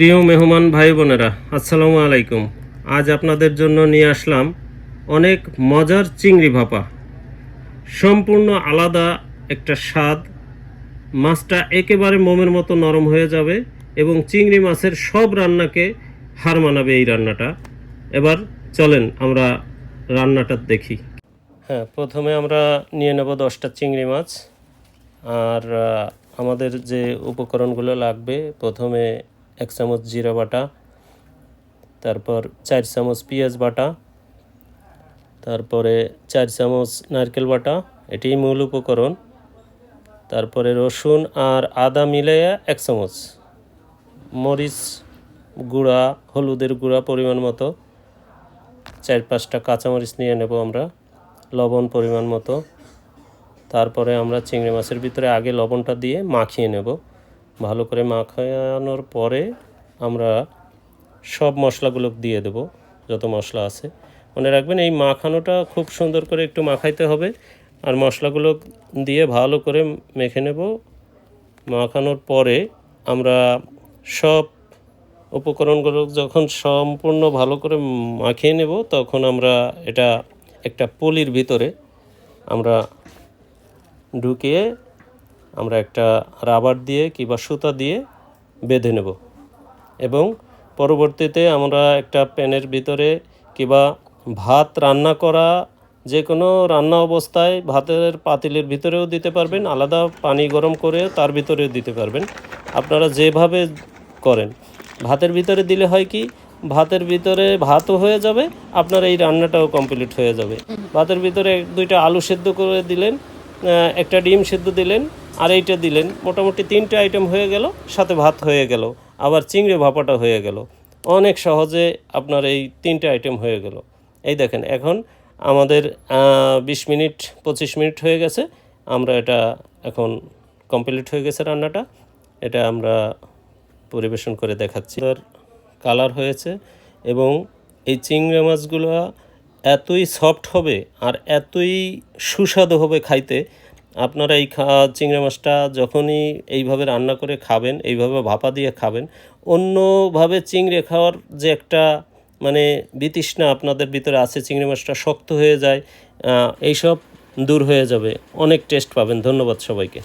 প্রিয় মেহমান ভাই বোনেরা আসসালামু আলাইকুম। আজ আপনাদের জন্য নিয়ে আসলাম অনেক মজার চিংড়ি ভাপা। সম্পূর্ণ আলাদা একটা স্বাদ। মাছটা একেবারে মোমের মতো নরম হয়ে যাবে এবং চিংড়ি মাছের সব রান্নাকে হার মানাবে এই রান্নাটা। এবার চলেন আমরা রান্নাটা দেখি। হ্যাঁ প্রথমে আমরা নিয়ে নেব দশটা চিংড়ি মাছ। আর আমাদের যে উপকরণগুলো লাগবে, প্রথমে এক চামচ জিরা বাটা, তারপর চার চামচ পেঁয়াজ বাটা, তারপরে চার চামচ নারকেল বাটা এটি মূল উপকরণ। তারপরে রসুন আর আদা মিলাইয়া এক চামচ। মরিচ গুঁড়া, হলুদের গুঁড়া পরিমাণ মতো। চার পাঁচটা কাঁচামরিচ নিয়ে নেব আমরা, লবণ পরিমাণ মতো। তারপরে আমরা চিংড়ি মাছের ভিতরে আগে লবণটা দিয়ে মাখিয়ে নেব। ভালো করে মাখানোর পরে আমরা সব মশলাগুলো দিয়ে দেব, যত মশলা আছে। মনে রাখবেন এই মাখানোটা খুব সুন্দর করে একটু মাখাইতে হবে আর মশলাগুলো দিয়ে ভালো করে মেখে নেব। মাখানোর পরে আমরা সব উপকরণগুলো যখন সম্পূর্ণ ভালো করে মাখিয়ে নেব, তখন আমরা এটা একটা পলির ভিতরে আমরা ঢুকিয়ে আমরা একটা রাবার দিয়ে কিংবা সুতা দিয়ে বেঁধে নেব। এবং পরবর্তীতে আমরা একটা প্যানের ভিতরে কিংবা ভাত রান্না করা যে কোনো রান্না অবস্থায় ভাতের পাতিলের ভিতরেও দিতে পারবেন, আলাদা পানি গরম করে তার ভিতরেও দিতে পারবেন। আপনারা যেভাবে করেন। ভাতের ভিতরে দিলে হয় কি, ভাতের ভিতরে ভাতও হয়ে যাবে, আপনার এই রান্নাটাও কমপ্লিট হয়ে যাবে। ভাতের ভিতরে দুইটা আলু সেদ্ধ করে দিলেন একটা ডিম সেদ্ধ দিলেন আর এইটা দিলেন। মোটামুটি তিনটে আইটেম হয়ে গেল, সাথে ভাত হয়ে গেল, আবার চিংড়ি ভাপাটা হয়ে গেল। অনেক সহজে আপনার এই তিনটে আইটেম হয়ে গেল। এই দেখেন, এখন আমাদের বিশ মিনিট, পঁচিশ মিনিট হয়ে গেছে। আমরা এটা এখন কমপ্লিট হয়ে গেছে রান্নাটা। এটা আমরা পরিবেশন করে দেখাচ্ছি। তার কালার হয়েছে এবং এই চিংড়ি মাছগুলো এতই সফট হবে আর এতই সুস্বাদু হবে খাইতে আপনারা এই খা, চিংড়ি মাছটা যখনই এইভাবে রান্না করে খাবেন, এইভাবে ভাপা দিয়ে খাবেন, অন্যভাবে চিংড়ি খাওয়ার যে একটা মানে বিতৃষ্ণা আপনাদের ভিতরে আছে, চিংড়ি মাছটা শক্ত হয়ে যায় এইসব দূর হয়ে যাবে। অনেক টেস্ট পাবেন। ধন্যবাদ সবাইকে।